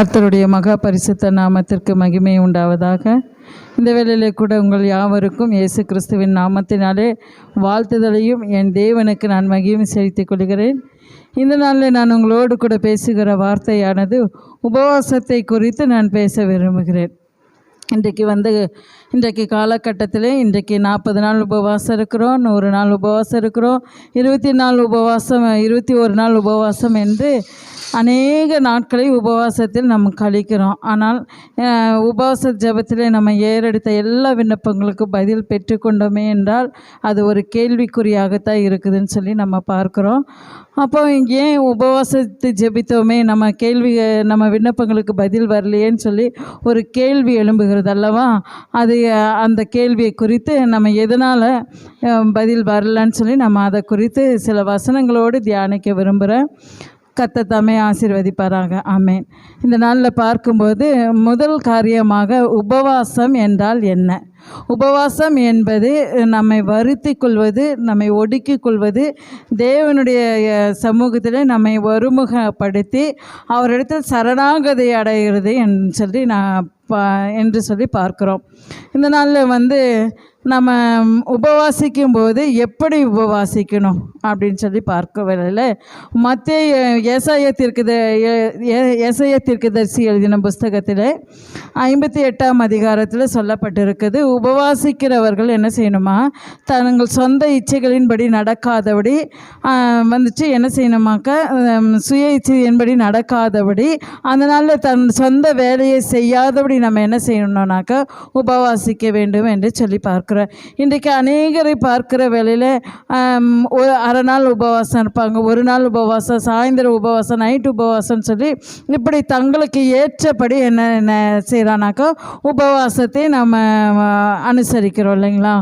கர்த்தருடைய மகா பரிசுத்த நாமத்திற்கு மகிமை உண்டாவதாக. இந்த வேளையிலே கூட உங்கள் யாவருக்கும் இயேசு கிறிஸ்துவின் நாமத்தினாலே வாழ்த்துதலையும் என் தேவனுக்கு நான் மகிமை செலுத்திக் கொள்கிறேன். இந்த நாளில் நான் உங்களோடு கூட பேசுகிற வார்த்தையானது உபவாசத்தை குறித்து நான் பேச விரும்புகிறேன். இன்றைக்கு வந்து இன்றைக்கு காலகட்டத்தில் இன்றைக்கு நாற்பது நாள் உபவாசம் இருக்கிறோம் நூறு நாள் உபவாசம் இருக்கிறோம் இருபத்தி நாள் உபவாசம் இருபத்தி ஒரு நாள் உபவாசம் என்று அநேக நாட்களை உபவாசத்தில் நம்ம கழிக்கிறோம். ஆனால் உபவாச ஜபத்திலே நம்ம ஏறெடுத்த எல்லா விண்ணப்பங்களுக்கும் பதில் பெற்றுக்கொண்டோமே என்றால் அது ஒரு கேள்விக்குறியாகத்தான் இருக்குதுன்னு சொல்லி நம்ம பார்க்குறோம். அப்போ ஏன் உபவாசத்தை ஜெபித்தோமே? நம்ம கேள்வி நம்ம விண்ணப்பங்களுக்கு பதில் வரலையேன்னு சொல்லி ஒரு கேள்வி எழும்புகிறது அல்லவா? அது அந்த கேள்வியை குறித்து நம்ம எதனால் பதில் வரலன்னு சொல்லி நம்ம அதை குறித்து சில வசனங்களோடு தியானிக்க விரும்புகிறேன். கத்தத்தாமே ஆசீர்வதிப்பாராக. ஆமேன். இந்த நாளில் பார்க்கும்போது முதல் காரியமாக உபவாசம் என்றால் என்ன? உபவாசம் என்பது நம்மை வருத்தி கொள்வது நம்மை ஒடுக்கி கொள்வது தேவனுடைய சமூகத்தில் நம்மை ஒருமுகப்படுத்தி அவரிடத்தில் சரணாகதி அடைகிறது என்று சொல்லி நான் பா என்று சொல்லி பார்க்குறோம். இந்த நாளில் வந்து நம்ம உபவாசிக்கும் போது எப்படி உபவாசிக்கணும் அப்படின்னு சொல்லி பார்க்க வேலையில் மத்திய ஏசாய தீர்க்கத ஏசாய தீர்க்கதரிசி எழுதின புஸ்தகத்தில் ஐம்பத்தி எட்டாம் அதிகாரத்தில் சொல்லப்பட்டிருக்குது. உபவாசிக்கிறவர்கள் என்ன செய்யணுமா? தங்கள் சொந்த இச்சைகளின்படி நடக்காதபடி வந்துச்சு என்ன செய்யணுமாக்கா சுய இச்சையின்படி நடக்காதபடி அதனால் தன் சொந்த வேலையை செய்யாதபடி நம்ம என்ன செய்யணும்னாக்கா உபவாசிக்க வேண்டும் என்று சொல்லி பார்க்குறோம். இன்றைக்கு அநேகரை பார்க்குற வேலையில் ஒரு அரை நாள் உபவாசம் இருப்பாங்க. ஒரு நாள் உபவாசம் சாயந்தரம் உபவாசம் நைட் உபவாசம்னு சொல்லி இப்படி தங்களுக்கு ஏற்றபடி என்ன என்ன செய்கிறானாக்கா உபவாசத்தை நம்ம அனுசரிக்கிறோம் இல்லைங்களா?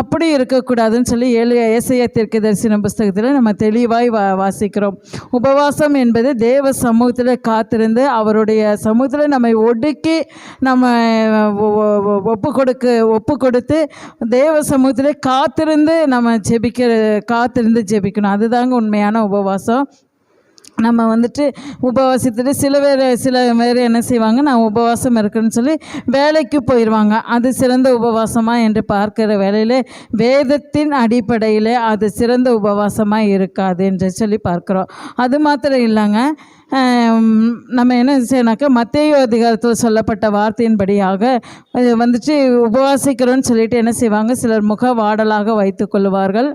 அப்படி இருக்கக்கூடாதுன்னு சொல்லி ஏழு ஏசைய தீர்க்க தரிசன புஸ்தகத்தில் நம்ம தெளிவாய் வா வாசிக்கிறோம். உபவாசம் என்பது தேவ சமூகத்தில் காத்திருந்து அவருடைய சமூகத்தில் நம்மை ஒடுக்கி நம்ம ஒப்பு கொடுக்க ஒப்பு கொடுத்து தேவ சமூகத்தில் காத்திருந்து நம்ம ஜெபிக்கிற காத்திருந்து ஜெபிக்கணும். அதுதாங்க உண்மையான உபவாசம். நம்ம வந்துட்டு உபவாசித்துட்டு சில பேர் சில பேர் என்ன செய்வாங்க நான் உபவாசம் இருக்குன்னு சொல்லி வேலைக்கு போயிடுவாங்க அது சிறந்த உபவாசமாக என்று பார்க்கிற வேலையில் வேதத்தின் அடிப்படையில் அது சிறந்த உபவாசமாக இருக்காது என்று சொல்லி பார்க்குறோம். அது மாத்திரம் இல்லைங்க. நம்ம என்ன செய்யணாக்கா மத்திய அதிகாரத்தில் சொல்லப்பட்ட வார்த்தையின்படியாக வந்துட்டு உபவாசிக்கிறோன்னு சொல்லிட்டு என்ன செய்வாங்க சிலர் முக வாடலாக வைத்து கொள்வார்கள்.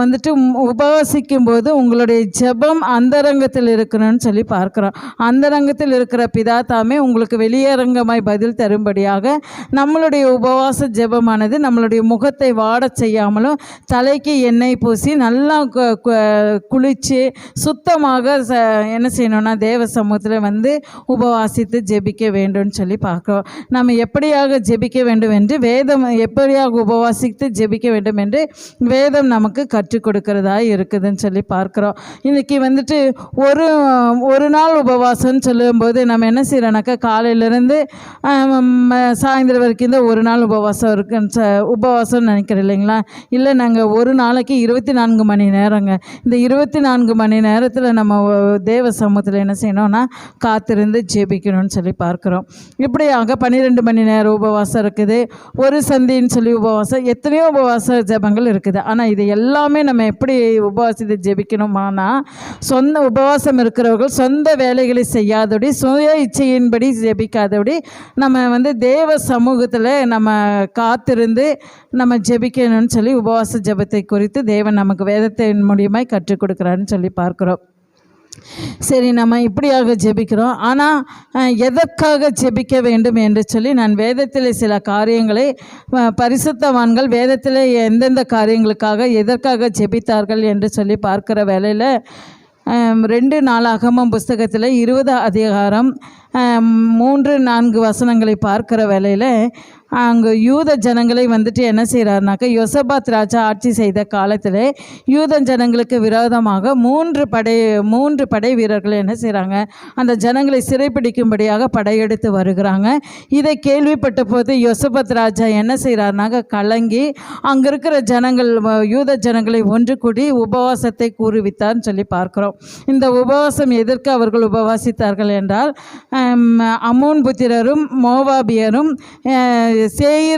வந்துட்டு உபவாசிக்கும் போது உங்களுடைய ஜெபம் அந்தரங்கத்தில் இருக்கணும்னு சொல்லி பார்க்குறோம். அந்தரங்கத்தில் இருக்கிற பிதா தாமே உங்களுக்கு வெளியரங்கமாய் பதில் தரும்படியாக நம்மளுடைய உபவாச ஜெபமானது நம்மளுடைய முகத்தை வாடச் செய்யாமலும் தலைக்கு எண்ணெய் பூசி நல்லா குளித்து குளிச்சு சுத்தமாக ச என்ன செய்யணும்னா தேவ சமூகத்தில் வந்து உபவாசித்து ஜெபிக்க வேண்டும்னு சொல்லி பார்க்குறோம். நம்ம எப்படியாக ஜெபிக்க வேண்டும் என்று வேதம் எப்படியாக உபவாசித்து ஜெபிக்க வேண்டும் என்று வேதம் நமக்கு கற்றுக் கொடுக்கிறதா இருக்குதுன்னு சொல்லி பார்க்குறோம். இன்றைக்கி வந்துட்டு ஒரு ஒரு நாள் உபவாசம்னு சொல்லும்போது நம்ம என்ன செய்கிறோம்னாக்கா காலையிலேருந்து சாயந்தரம் வரைக்கும் தான் ஒரு நாள் உபவாசம் இருக்குன்னு ச உபவாசம்னு நினைக்கிறேன் இல்லைங்களா? இல்லை நாங்கள் ஒரு நாளைக்கு இருபத்தி நான்கு மணி நேரங்க. இந்த இருபத்தி நான்கு மணி நேரத்தில் நம்ம தேவ சமூகம் நாமத்தில் என்ன செய்யணும்னா காத்திருந்து ஜெபிக்கணும்னு சொல்லி பார்க்குறோம். இப்படியாக பன்னிரெண்டு மணி நேரம் உபவாசம் இருக்குது. ஒரு சந்தின்னு சொல்லி உபவாசம் எத்தனையோ உபவாச ஜெபங்கள் இருக்குது. ஆனால் இது எல்லாமே நம்ம எப்படி உபவாசத்தை ஜெபிக்கணுமானா சொந்த உபவாசம் இருக்கிறவர்கள் சொந்த வேலைகளை செய்யாதபடி சுய இச்சையின்படி ஜெபிக்காதபடி நம்ம வந்து தேவ சமூகத்தில் நம்ம காத்திருந்து நம்ம ஜெபிக்கணும்னு சொல்லி உபவாச ஜெபத்தை குறித்து தேவன் நமக்கு வேதத்தின் மூலியமாய் கற்றுக் கொடுக்குறாருன்னு சொல்லி பார்க்குறோம். சரி நம்ம இப்படியாக ஜெபிக்கிறோம். ஆனால் எதற்காக ஜெபிக்க வேண்டும் என்று சொல்லி நான் வேதத்தில் சில காரியங்களை பரிசுத்தவான்கள் வேதத்தில் எந்தெந்த காரியங்களுக்காக எதற்காக ஜெபித்தார்கள் என்று சொல்லி பார்க்குற வேலையில் ரெண்டு நாளாகமும் புஸ்தகத்தில் இருபது அதிகாரம் மூன்று நான்கு வசனங்களை பார்க்கிற வேலையில் அங்கே யூத ஜனங்களை வந்துட்டு என்ன செய்கிறாருனாக்கா யொசபாத் ராஜா ஆட்சி செய்த காலத்தில் யூத ஜனங்களுக்கு விரோதமாக மூன்று படை மூன்று படை வீரர்கள் என்ன செய்கிறாங்க அந்த ஜனங்களை சிறைப்பிடிக்கும்படியாக படையெடுத்து வருகிறாங்க. இதை கேள்விப்பட்ட போது யொசபத் ராஜா என்ன செய்கிறாருனாக்க கலங்கி அங்கே இருக்கிற ஜனங்கள் யூத ஜனங்களை ஒன்று கூடி உபவாசத்தை கூறுவித்தார்னு சொல்லி பார்க்குறோம். இந்த உபவாசம் எதற்கு அவர்கள் உபவாசித்தார்கள் என்றால் அமோன் புத்திரரும் மோவாபியரும் அஹ்,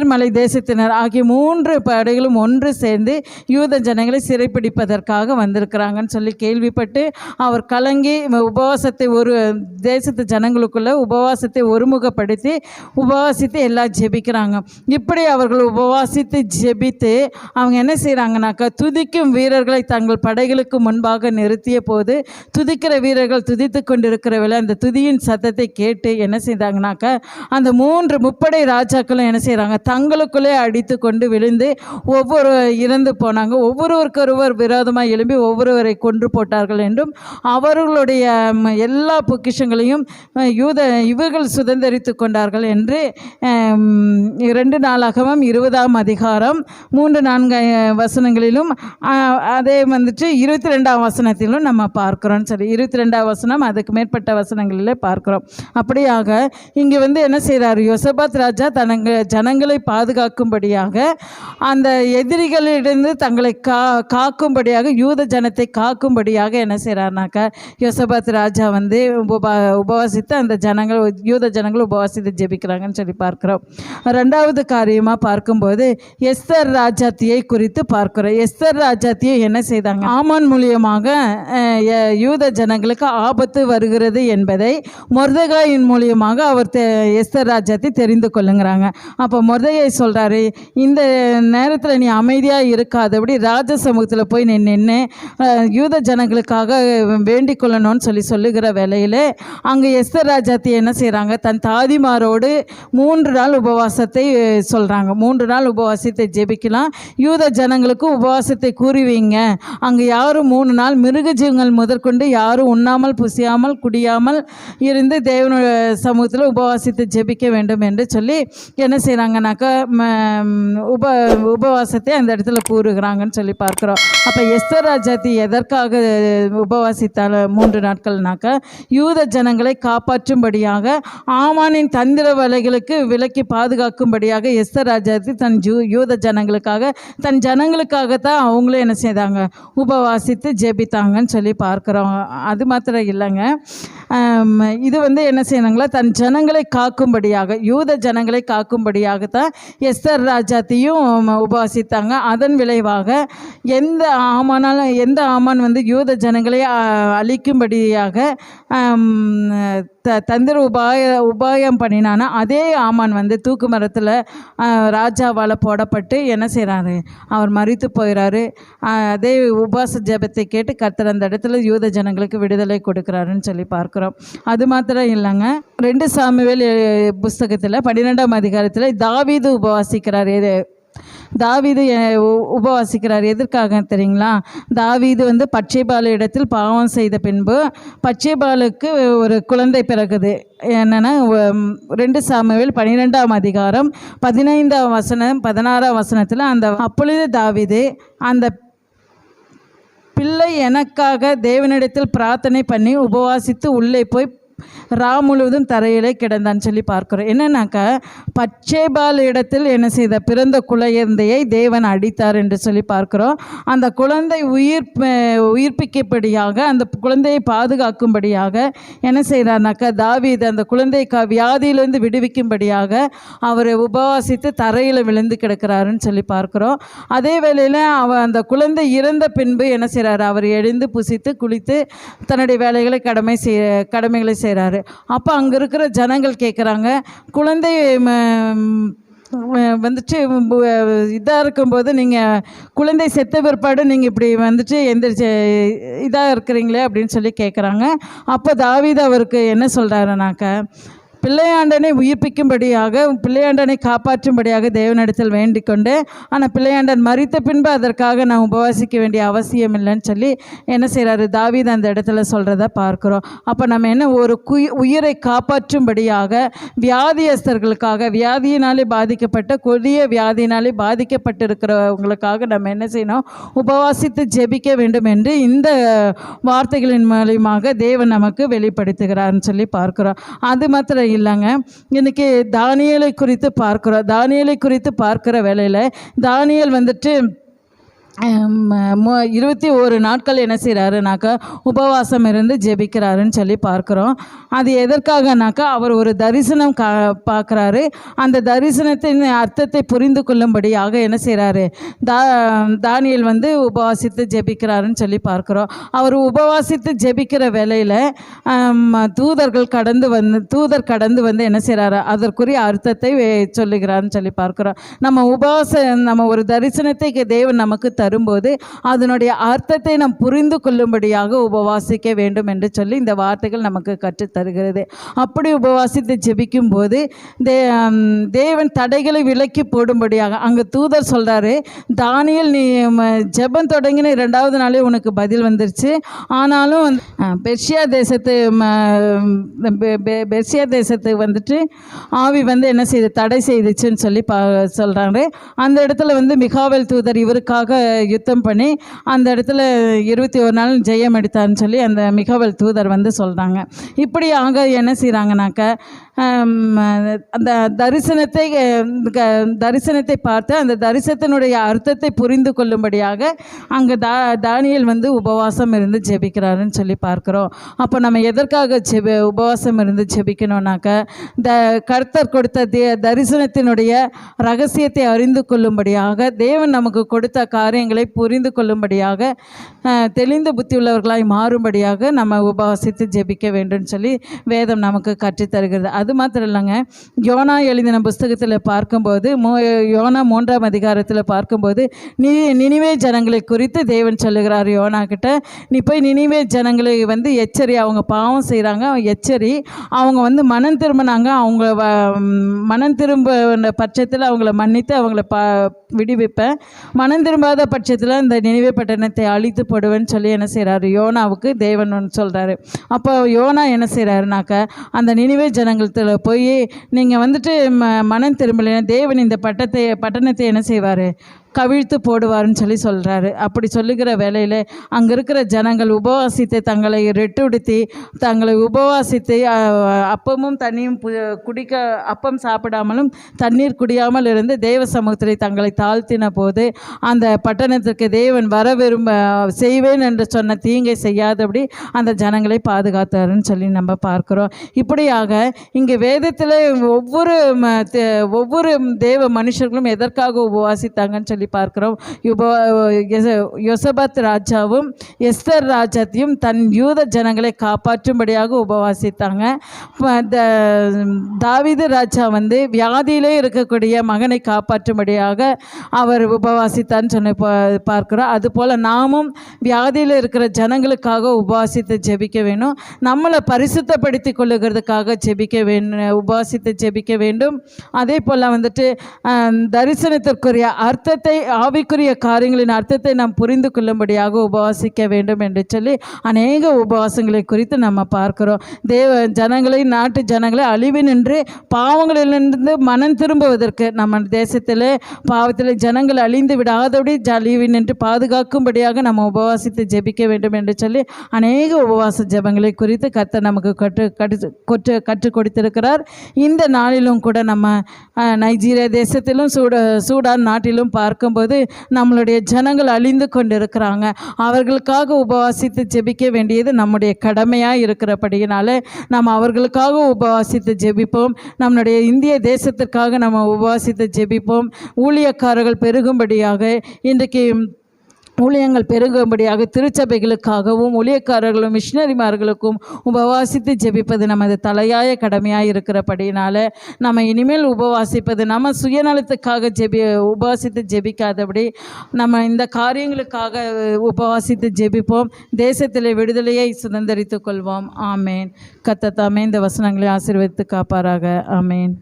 மலை தேசத்தினர் ஆகிய மூன்று படைகளும் ஒன்று சேர்ந்து யூத ஜனங்களை சிறைப்பிடிப்பதற்காக வந்திருக்கிறாங்கன்னு சொல்லி கேள்விப்பட்டு அவர் கலங்கி உபவாசத்தை ஒரு தேசத்து ஜனங்களுக்குள்ள உபவாசத்தை ஒருமுகப்படுத்தி உபவாசித்து எல்லாம் ஜெபிக்கிறாங்க. இப்படி அவர்கள் உபவாசித்து ஜெபித்து அவங்க என்ன செய்கிறாங்கனாக்கா துதிக்கும் வீரர்களை தங்கள் படைகளுக்கு முன்பாக நிறுத்திய போது துதிக்கிற வீரர்கள் துதித்து கொண்டிருக்கிற அந்த துதியின் சத்தத்தை கேட்டு என்ன செய்தாங்கனாக்கா அந்த மூன்று முப்படை ராஜாக்களும் என்ன செய்கிறாங்க தங்களுக்குள்ளே அடித்து கொண்டு விழுந்து ஒவ்வொரு இறந்து போனாங்க. ஒவ்வொருவருக்கொருவர் விரோதமாக எழும்பி ஒவ்வொருவரை கொன்று போட்டார்கள் என்றும் அவர்களுடைய எல்லா பொக்கிஷங்களையும் யூத இவர்கள் சுதந்திரித்து கொண்டார்கள் என்று இரண்டு நாளாகவும் இருபதாம் அதிகாரம் மூன்று நான்கு வசனங்களிலும் அதே வந்துட்டு இருபத்தி ரெண்டாம் வசனத்திலும் நம்ம பார்க்குறோம் சரி இருபத்தி ரெண்டாம் வசனம் அதுக்கு மேற்பட்ட வசனங்களில் பார்க்குறோம். அப்படியாக இங்கே வந்து என்ன செய்கிறார்? யோசபாத் ராஜா தனங்க ஜனங்களை பாதுகாக்கும்படியாக அந்த எதிரிகளிடந்து தங்களை கா காக்கும்படியாக யூத ஜனத்தை காக்கும்படியாக என்ன செய்கிறாருனாக்கா யோசபாத் ராஜா வந்து உபா உபவாசித்து அந்த ஜனங்கள் யூத ஜனங்கள் உபவாசித்து ஜெபிக்கிறாங்கன்னு சொல்லி பார்க்குறோம். ரெண்டாவது காரியமாக பார்க்கும்போது எஸ்தர் ராஜாத்தியை குறித்து பார்க்கிறோம். எஸ்தர் ராஜாத்தியை என்ன செய்தாங்க? ஆமான் மூலியமாக யூத ஜனங்களுக்கு ஆபத்து வருகிறது என்பதை மொர்தகாயின் மூலியமாக அவர் தெ- எஸ்தர் ராஜாத்தை தெரிந்து கொள்ளுங்கிறாங்க. அப்போ மொர்தகாய் சொல்கிறாரு இந்த நேரத்தில் நீ அமைதியாக இருக்காதபடி ராஜ சமூகத்தில் போய் நீ நின்று யூத ஜனங்களுக்காக வேண்டிக் கொள்ளணும்னு சொல்லி சொல்லுகிற வேலையில் அங்கே எஸ்தர் ராஜாத்தி என்ன செய்கிறாங்க தன் தாதிமாரோடு மூன்று நாள் உபவாசத்தை சொல்கிறாங்க மூன்று நாள் உபவாசத்தை ஜெபிக்கலாம். யூத ஜனங்களுக்கு உபவாசத்தை கூறுவீங்க அங்கே யாரும் மூணு நாள் மிருக ஜீவங்கள் முதற்கொண்டு யாரும் உண்ணாமல் புசியாமல் குடியாமல் இருந்து தேவனோட சமூகத்தில் உபவாசித்து ஜெபிக்க வேண்டும் என்று சொல்லி என்ன செய்கிறாங்கனாக்கா உப உபவாசத்தை அந்த இடத்துல கூறுகிறாங்கன்னு சொல்லி பார்க்குறோம். அப்போ எஸ்தர் ராஜாத்தி எதற்காக உபவாசித்தால் மூன்று நாட்கள்னாக்கா யூத ஜனங்களை காப்பாற்றும்படியாக ஆமானின் தந்திர வலைகளுக்கு விலக்கி பாதுகாக்கும்படியாக எஸ்தர் ராஜாத்தி தன் ஜூ யூத ஜனங்களுக்காக தன் ஜனங்களுக்காகத்தான் அவங்களும் என்ன செய்தாங்க உபவாசித்து ஜெபித்தாங்கன்னு சொல்லி பார்க்குறோம். அது மாத்திரம் இல்லைங்க. இது வந்து என்ன செய்யணுங்களா தன் ஜனங்களை காக்கும்படியாக யூத ஜனங்களை காக்கும்படியாகத்தான் எஸ்தர் ராஜாத்தையும் உபாசித்தாங்க. அதன் விளைவாக எந்த ஆமானாலும் எந்த ஆமான் வந்து யூத ஜனங்களை அழிக்கும்படியாக த தந்திர உபாய உபாயம் பண்ணினானா அதே ஆமான் வந்து தூக்கு மரத்தில் ராஜாவால் போடப்பட்டு என்ன செய்கிறாரு அவர் மறித்து போயிறாரு. அதே உபாச ஜெபத்தை கேட்டு கர்த்தர் அந்த இடத்துல யூத ஜனங்களுக்கு விடுதலை கொடுக்குறாருன்னு சொல்லி பார்க்குறோம். அது மாத்திரம் இல்லைங்க ரெண்டு சாமுவேல் புஸ்தகத்தில் பன்னிரெண்டாம் அதிகாரத்தில் தாவீது உபவாசிக்கிறார். எது? தாவீது உபவாசிக்கிறார். எதற்காக தெரியுங்களா? தாவீது வந்து பச்சைபாலு இடத்தில் பாவம் செய்த பின்பு பச்சைபாலுக்கு ஒரு குழந்தை பிறகுது. என்னென்னா ரெண்டு சாமுவேல் பன்னிரெண்டாம் அதிகாரம் பதினைந்தாம் வசனம் பதினாறாம் வசனத்தில் அந்த அப்பொழுது தாவீது அந்த பிள்ளை எனக்காக தேவனிடத்தில் பிரார்த்தனை பண்ணி உபவாசித்து உள்ளே போய் ரா முழுவதும் தரையிலே கிடந்தான்னு சொல்லி பார்க்குறோம். என்னன்னாக்கா பச்சைபால் இடத்தில் என்ன செய்த பிறந்த குழந்தையை தேவன் அடித்தார் என்று சொல்லி பார்க்குறோம். அந்த குழந்தை உயிர் உயிர்ப்பிக்கப்படியாக அந்த குழந்தையை பாதுகாக்கும்படியாக என்ன செய்கிறார்னாக்கா தாவீது அந்த குழந்தை க வியாதியிலிருந்து விடுவிக்கும்படியாக அவர் உபவாசித்து தரையில் விழுந்து கிடக்கிறாருன்னு சொல்லி பார்க்குறோம். அதே வேளையில் அவர் அந்த குழந்தை இறந்த பின்பு என்ன செய்கிறாரு அவர் எழுந்து புசித்து குளித்து தன்னுடைய வேலைகளை கடமை செய் கடமைகளை செய்கிறாரு அப்போ அங்கே இருக்கிற ஜனங்கள் கேட்குறாங்க குழந்தை ம, வந்துட்டு இதாக இருக்கும்போது நீங்கள் குழந்தை செத்த பிற்பாடு நீங்கள் இப்படி வந்துட்டு எந்திரிச்சு இதாக இருக்கிறீங்களே அப்படின்னு சொல்லி கேட்குறாங்க அப்போ தாவீது அவருக்கு என்ன சொல்கிறாருனாக்க பிள்ளையாண்டனை உயிர்ப்பிக்கும்படியாக பிள்ளையாண்டனை காப்பாற்றும்படியாக தேவனிடத்தில் வேண்டிக் கொண்டேன் ஆனால் பிள்ளையாண்டன் மறித்த பின்பு அதற்காக நான் உபவாசிக்க வேண்டிய அவசியம் இல்லைன்னு சொல்லி என்ன செய்கிறாரு தாவீது அந்த இடத்துல சொல்கிறத பார்க்குறோம். அப்போ நம்ம என்ன ஒரு குய் உயிரை காப்பாற்றும்படியாக வியாதியஸ்தர்களுக்காக வியாதியினாலே பாதிக்கப்பட்ட கொடிய வியாதியினாலே பாதிக்கப்பட்டிருக்கிறவங்களுக்காக நம்ம என்ன செய்யணும்? உபவாசித்து ஜெபிக்க வேண்டும் என்று இந்த வார்த்தைகளின் மூலியமாக தேவன் நமக்கு வெளிப்படுத்துகிறார்னு சொல்லி பார்க்குறோம். அது மாத்திரம் இல்லைங்க. இன்னைக்கு தானியலை குறித்து பார்க்குறோம். தானியலை குறித்து பார்க்குற வேலையில் தானியல் வந்துட்டு இருபத்தி ஒரு நாட்கள் என்ன செய்கிறாருனாக்கா உபவாசம் இருந்து ஜெபிக்கிறாருன்னு சொல்லி பார்க்குறோம். அது எதற்காகனாக்கா அவர் ஒரு தரிசனம் கா பார்க்குறாரு. அந்த தரிசனத்தின் அர்த்தத்தை புரிந்து கொள்ளும்படியாக என்ன செய்கிறாரு தா தானியல் வந்து உபவாசித்து ஜெபிக்கிறாருன்னு சொல்லி பார்க்குறோம். அவர் உபவாசித்து ஜெபிக்கிற வேலையில் தூதர்கள் கடந்து வந்து தூதர் கடந்து வந்து என்ன செய்கிறாரு அதற்குரிய அர்த்தத்தை சொல்லுகிறாருன்னு சொல்லி பார்க்குறோம். நம்ம உபவாச நம்ம ஒரு தரிசனத்தை தேவன் நமக்கு தரும்போது அதனுடைய அர்த்தத்தை நாம் புரிந்து கொள்ளும்படியாக உபவாசிக்க வேண்டும் என்று சொல்லி இந்த வார்த்தைகள் நமக்கு கற்றுத் தருகிறது. அப்படி உபவாசித்து ஜெபிக்கும் போது தே தேவன் தடைகளை விலக்கி போடும்படியாக அங்கே தூதர் சொல்கிறாரு தானியல் நீ ஜெபம் தொடங்கின இரண்டாவது நாளே உனக்கு பதில் வந்துருச்சு. ஆனாலும் வந்து, பெர்ஷியா தேசத்து பெர்ஷியா தேசத்துக்கு வந்துட்டு ஆவி வந்து என்ன செய்து தடை செய்துச்சுன்னு சொல்லி பா சொல்கிறாங்க அந்த இடத்துல வந்து மிகாவல் தூதர் இவருக்காக யுத்தம் பண்ணி அந்த இடத்துல இருபத்தி ஒரு நாள் ஜெயம் எடுத்தான்னு சொல்லி அந்த மிகவல் தூதர் வந்து சொல்கிறாங்க இப்படி ஆக என்ன செய்கிறாங்கனாக்க அந்த தரிசனத்தை க- தரிசனத்தை பார்த்து அந்த தரிசனத்தினுடைய அர்த்தத்தை புரிந்து கொள்ளும்படியாக அங்கே தா தானியல் வந்து உபவாசம் இருந்து ஜெபிக்கிறாருன்னு சொல்லி பார்க்குறோம். அப்போ நம்ம எதற்காக ஜெபி உபவாசம் இருந்து ஜெபிக்கணும்னாக்க த கர்த்தர் கொடுத்த தே தரிசனத்தினுடைய ரகசியத்தை அறிந்து கொள்ளும்படியாக தேவன் நமக்கு கொடுத்த காரியங்களை புரிந்து கொள்ளும்படியாக தெளிந்த புத்தி உள்ளவர்களாய் மாறும்படியாக நம்ம உபவாசித்து ஜெபிக்க வேண்டும் சொல்லி வேதம் நமக்கு கற்றுத் தருகிறது அது மாத்திரம் இல்லைங்க யோனா எழுதின புஸ்தகத்தில் பார்க்கும்போது மோ யோனா மூன்றாம் அதிகாரத்தில் பார்க்கும்போது நீ நினைவே ஜனங்களை குறித்து தேவன் சொல்லுகிறார் யோனா கிட்ட. நீ போய் நினைவே ஜனங்களை வந்து எச்சரி அவங்க பாவம் செய்கிறாங்க எச்சரி. அவங்க வந்து மனம் திரும்பினாங்க அவங்க வ- மனம் திரும்ப பட்சத்தில் அவங்கள மன்னித்து அவங்கள ப விடுவிப்பேன் மனம் திரும்பாத பட்சத்தில் இந்த நினைவே பட்டணத்தை அழித்து போடுவேன்னு சொல்லி என்ன செய்கிறாரு யோனாவுக்கு தேவன் ஒன்று சொல்கிறாரு அப்போ யோனா என்ன செய்கிறாருனாக்க அந்த நினைவே ஜனங்கள் பட்டணத்தில் போய் நீங்கள் வந்துட்டு ம மனம் திரும்பலைன்னா தேவன் இந்த பட்டத்தை பட்டணத்தை என்ன செய்வார்? கவிழ்த்து போடுவார்னு சொல்லி சொல்கிறாரு அப்படி சொல்லுகிற வேலையில் அங்கே இருக்கிற ஜனங்கள் உபவாசித்து தங்களை ரெட்டுடுத்தி தங்களை உபவாசித்து அப்பமும் தண்ணியும் குடிக்க அப்பம் சாப்பிடாமலும் தண்ணீர் குடியாமல் இருந்து தேவ சமூகத்தில் தங்களை தாழ்த்தின போது அந்த பட்டணத்திற்கு தேவன் வர விரும்ப செய்வேன் என்று சொன்ன தீங்கை செய்யாதபடி அந்த ஜனங்களை பாதுகாத்தாருன்னு சொல்லி நம்ம பார்க்குறோம். இப்படியாக இங்கே வேதத்தில் ஒவ்வொரு ம- ஒவ்வொரு தேவ மனுஷர்களும் எதற்காக உபவாசித்தாங்கன்னு சொல்லி பார்க்கிறோம். யுப யெச- ராஜாவும் எஸ்தர் ராஜாத்தையும் தன் யூத ஜனங்களை காப்பாற்றும்படியாக உபவாசித்தாங்க. தாவிது த- ராஜா வந்து வியாதியிலே இருக்கக்கூடிய மகனை காப்பாற்றும்படியாக அவர் உபவாசித்தான்னு சொல்லி பா- பார்க்கிறோம். அதுபோல் நாமும் வியாதியில் இருக்கிற ஜனங்களுக்காக உபவாசித்து ஜெபிக்க வேணும். நம்மளை பரிசுத்தப்படுத்தி கொள்ளுகிறதுக்காக ஜெபிக்க வேண்டும் உபவாசித்து ஜெபிக்க வேண்டும். அதே போல் வந்துட்டு தரிசனத்திற்குரிய அர்த்தத்தை ஆவிக்குரிய காரியங்களின் அர்த்தத்தை நாம் புரிந்து கொள்ளும்படியாக உபவாசிக்க வேண்டும் என்று சொல்லி அநேக உபவாசங்களை குறித்து நம்ம பார்க்கிறோம். தேவ ஜனங்களை நாட்டு ஜனங்களை அழிவு நின்று பாவங்களிலிருந்து மனம் திரும்புவதற்கு நம்ம தேசத்தில் பாவத்தில் ஜனங்கள் அழிந்து விடாதபடி அழிவு நின்று பாதுகாக்கும்படியாக நம்ம உபவாசித்து ஜெபிக்க வேண்டும் என்று சொல்லி அநேக உபவாச ஜெபங்களை குறித்து கத்தை நமக்கு கற்று கற்று கொற்று கற்றுக் கொடுத்திருக்கிறார். இந்த நாளிலும் கூட நம்ம நைஜீரியா தேசத்திலும் சூட சூடான் நாட்டிலும் பார்க்கும்போது நம்மளுடைய ஜனங்கள் அழிந்து கொண்டிருக்கிறாங்க. அவர்களுக்காக உபவாசித்து ஜெபிக்க வேண்டியது நம்முடைய கடமையாக இருக்கிறபடியினால நம்ம அவர்களுக்காக உபவாசித்து ஜெபிப்போம். நம்மளுடைய இந்திய தேசத்திற்காக நம்ம உபவாசித்து ஜெபிப்போம். ஊழியக்காரர்கள் பெருகும்படியாக இன்றைக்கு ஊழியங்கள் பெருகும்படியாக திருச்சபைகளுக்காகவும் ஊழியக்காரர்களும் மிஷினரிமார்களுக்கும் உபவாசித்து ஜெபிப்பது நமது தலையாய கடமையாக இருக்கிறபடினால நம்ம இனிமேல் உபவாசிப்பது நம்ம சுயநலத்துக்காக ஜெபி உபவாசித்து ஜெபிக்காதபடி நம்ம இந்த காரியங்களுக்காக உபவாசித்து ஜெபிப்போம். தேசத்தில் விடுதலையை சுதந்திரித்துக் கொள்வோம். ஆமேன். கத்தத்தாமே இந்த வசனங்களை ஆசீர்வதித்து காப்பாராக. ஆமேன்.